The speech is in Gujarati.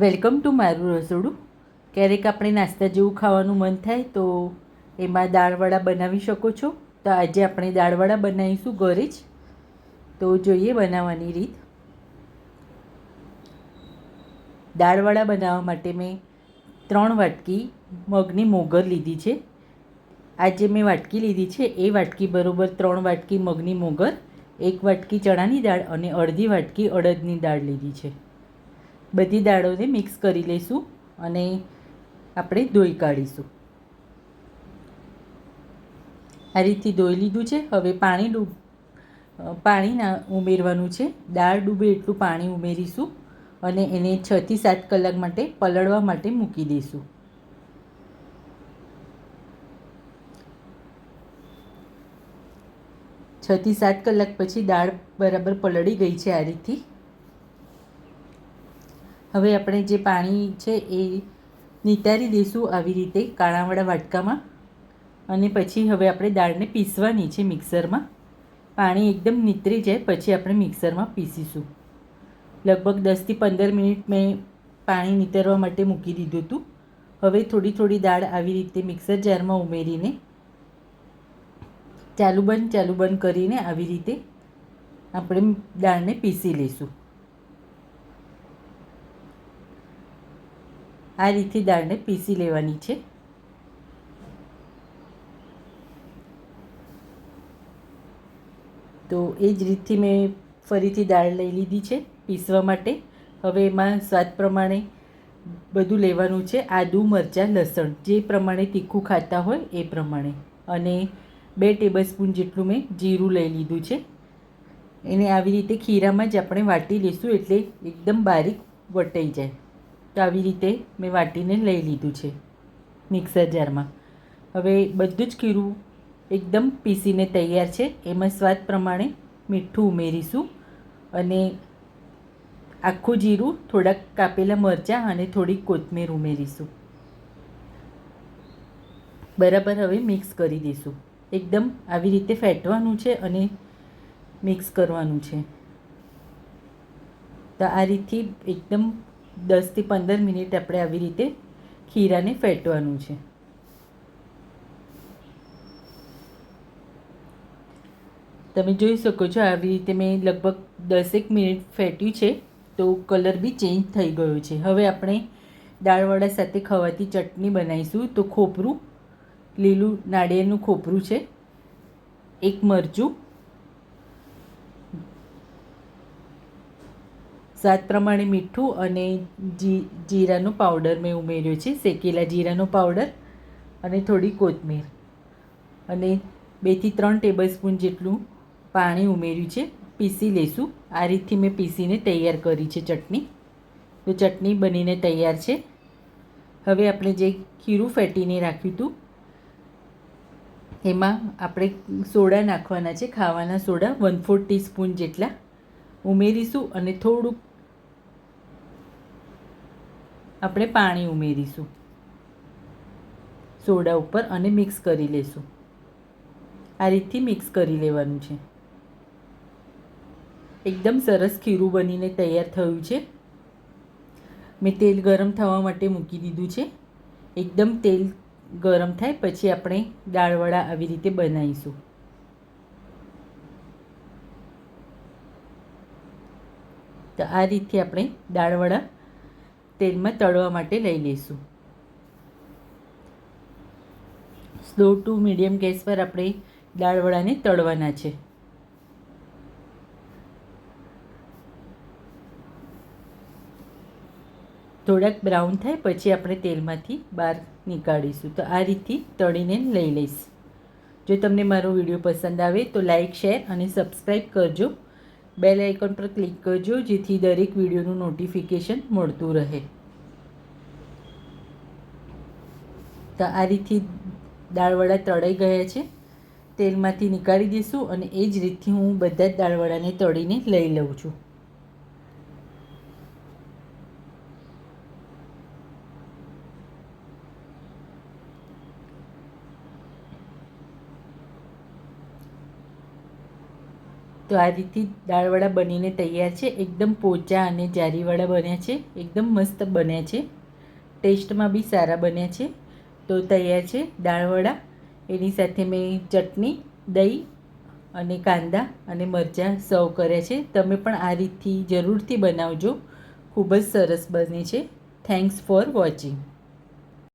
વેલકમ ટુ મારું રસોડું. ક્યારેક આપણે નાસ્તા જેવું ખાવાનું મન થાય તો એમાં દાળવડા બનાવી શકો છો. તો આજે આપણે દાળવડા બનાવીશું ઘરે જ. તો જોઈએ બનાવવાની રીત. દાળવડા બનાવવા માટે મેં ત્રણ વાટકી મગની મોગર લીધી છે. આજે મેં વાટકી લીધી છે. એ વાટકી બરોબર ત્રણ વાટકી મગની મોગર, એક વાટકી ચણાની દાળ અને અડધી વાટકી અડદની દાળ લીધી છે. બધી દાળોને મિક્સ કરી લઈશું અને આપણે ધોઈ કાઢીશું. આ રીતથી ધોઈ લીધું છે. હવે પાણી ડૂબ પાણીના ઉમેરવાનું છે. દાળ ડૂબે એટલું પાણી ઉમેરીશું અને એને છથી સાત કલાક માટે પલળવા માટે મૂકી દઈશું. છથી સાત કલાક પછી દાળ બરાબર પલળી ગઈ છે આ રીતથી. હવે આપણે જે પાણી છે એ નિતારી દઈશું આવી રીતે કાણાવાળા વાટકામાં. અને પછી હવે આપણે દાળને પીસવાની છે મિક્સરમાં. પાણી એકદમ નીતરી જાય, પછી આપણે મિક્સરમાં પીસીશું. લગભગ દસથી પંદર મિનિટ મેં પાણી નીતરવા માટે મૂકી દીધું હતું. હવે થોડી થોડી દાળ આવી રીતે મિક્સર જારમાં ઉમેરીને ચાલુ બંધ ચાલુ બંધ કરીને આવી રીતે આપણે દાળને પીસી લઈશું. આ રીતે દાળને પીસી લેવાની છે. તો એ જ રીતથી મેં ફરીથી દાળ લઈ લીધી છે પીસવા માટે. હવે એમાં સ્વાદ પ્રમાણે બધું લેવાનું છે આદું, મરચાં, લસણ. જે પ્રમાણે તીખું ખાતા હોય એ પ્રમાણે. અને બે ટેબલ સ્પૂન જેટલું મેં જીરું લઈ લીધું છે. એને આવી રીતે ખીરામાં જ આપણે વાટી લઈશું એટલે એકદમ બારીક વટાઈ જાય. તો આવી રીતે મેં વાટીને લઈ લીધું છે મિક્સર જારમાં. હવે બધું જ ખીરું એકદમ પીસીને તૈયાર છે. એમાં સ્વાદ પ્રમાણે મીઠું ઉમેરીશું અને આખું જીરું થોડાક કાપેલા મરચાં અને થોડીક કોથમીર ઉમેરીશું. બરાબર હવે મિક્સ કરી દઈશું. એકદમ આવી રીતે ફેટવાનું છે અને મિક્સ કરવાનું છે. તો આ રીતથી એકદમ દસથી પંદર મિનિટ આપણે આવી રીતે ખીરાને ફેટવાનું છે. તમે જોઈ શકો છો આવી રીતે મેં લગભગ દસેક મિનિટ ફેટ્યું છે, તો કલર બી ચેન્જ થઈ ગયો છે. હવે આપણે દાળવડા સાથે ખવાતી ચટણી બનાવીશું, તો ખોપરું લીલું નાળિયેરનું ખોપરું છે, એક મરચું સ્વાદ પ્રમાણે મીઠું અને જી, જીરાનો પાવડર મેં ઉમેર્યો છે. શેકેલા જીરાનો પાવડર અને થોડી કોથમીર. અને બેથી ત્રણ ટેબલ સ્પૂન જેટલું પાણી ઉમેર્યું છે. પીસી લઈશું આ રીતથી મેં પીસીને તૈયાર કરી છે ચટણી. તો ચટણી બનીને તૈયાર છે. હવે આપણે જે ખીરું ફેટીને રાખ્યું હતું, એમાં આપણે સોડા નાખવાના છે. ખાવાના સોડા વન ફોર ટીસ્પૂન જેટલા ઉમેરીશું અને થોડુંક આપણે પાણી ઉમેરીશું. સોડા ઉપર અને મિક્સ કરી લઈશું આ રીતથી મિક્સ કરી લેવાનું છે. એકદમ સરસ ખીરું બનીને તૈયાર થયું છે. મેં તેલ ગરમ થવા માટે મૂકી દીધું છે. એકદમ તેલ ગરમ થાય પછી આપણે દાળવડા આવી રીતે બનાવીશું. તો આ રીતથી આપણે દાળવડા તેલમાં તળવા માટે લઈ લઈશું. સ્લો ટુ મીડિયમ ગેસ પર આપણે દાળવડાને તળવાના છે. થોડાક બ્રાઉન થાય પછી આપણે તેલમાંથી બહાર નીકાળીશું. તો આ રીતથી તળીને લઈ લઈશ. જો તમને મારો વીડિયો પસંદ આવે તો લાઇક શેર અને સબસ્ક્રાઈબ કરજો. બેલ આઇકન પર ક્લિક કરજો, જેથી દરેક વિડીયોનું નોટિફિકેશન મળતું રહે. તો આ રીતથી દાળવડા તળાઈ ગયા છે. તેલમાંથી નીકાળી દઈશું અને એ જ રીતથી હું બધા જ દાળવડાને તળીને લઈ લઉં છું. તો આ રીતથી દાળવડા બનીને તૈયાર છે. એકદમ પોચા અને જારીવાળા બન્યા છે. એકદમ મસ્ત બન્યા છે. ટેસ્ટમાં બી સારા બન્યા છે. તો તૈયાર છે દાળવડા. એની સાથે મેં ચટણી, દહીં અને કાંદા અને મરચાં સર્વ કર્યા છે. તમે પણ આ રીતથી જરૂરથી બનાવજો. ખૂબ જ સરસ બને છે. Thanks for watching